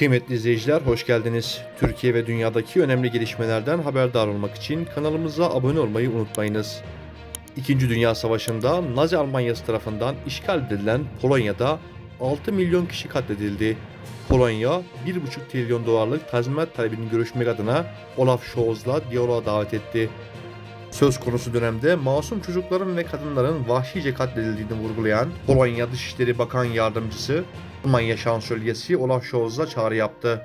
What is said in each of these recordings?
Kıymetli izleyiciler hoş geldiniz. Türkiye ve dünyadaki önemli gelişmelerden haberdar olmak için kanalımıza abone olmayı unutmayınız. İkinci Dünya Savaşı'nda Nazi Almanyası tarafından işgal edilen Polonya'da 6 milyon kişi katledildi. Polonya 1,5 trilyon dolarlık tazminat talebini görüşmek adına Olaf Scholz'la diyaloğa davet etti. Söz konusu dönemde masum çocukların ve kadınların vahşice katledildiğini vurgulayan Polonya Dışişleri Bakan Yardımcısı Almanya Şansölyesi Olaf Scholz'a çağrı yaptı.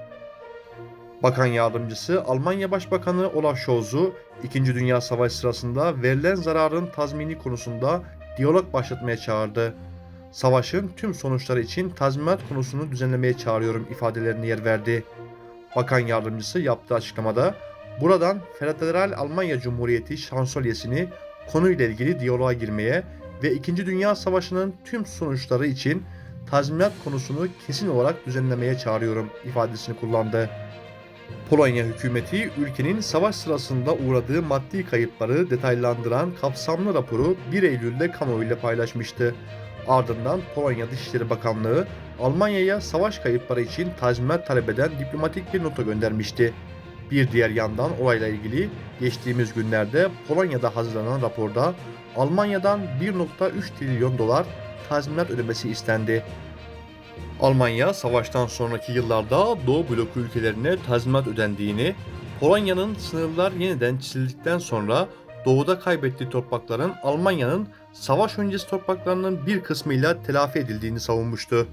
Bakan Yardımcısı Almanya Başbakanı Olaf Scholz'u 2. Dünya Savaşı sırasında verilen zararın tazmini konusunda diyalog başlatmaya çağırdı. Savaşın tüm sonuçları için tazminat konusunu düzenlemeye çağırıyorum ifadelerine yer verdi. Bakan Yardımcısı yaptığı açıklamada buradan Federal Almanya Cumhuriyeti Şansölyesini konuyla ilgili diyaloğa girmeye ve 2. Dünya Savaşı'nın tüm sonuçları için tazminat konusunu kesin olarak düzenlemeye çağırıyorum ifadesini kullandı. Polonya hükümeti ülkenin savaş sırasında uğradığı maddi kayıpları detaylandıran kapsamlı raporu 1 Eylül'de kamuoyuyla paylaşmıştı. Ardından Polonya Dışişleri Bakanlığı Almanya'ya savaş kayıpları için tazminat talep eden diplomatik bir nota göndermişti. Bir diğer yandan olayla ilgili geçtiğimiz günlerde Polonya'da hazırlanan raporda Almanya'dan 1.3 trilyon dolar tazminat ödemesi istendi. Almanya savaştan sonraki yıllarda Doğu bloku ülkelerine tazminat ödendiğini, Polonya'nın sınırlar yeniden çizildikten sonra doğuda kaybettiği toprakların Almanya'nın savaş öncesi topraklarının bir kısmıyla telafi edildiğini savunmuştu.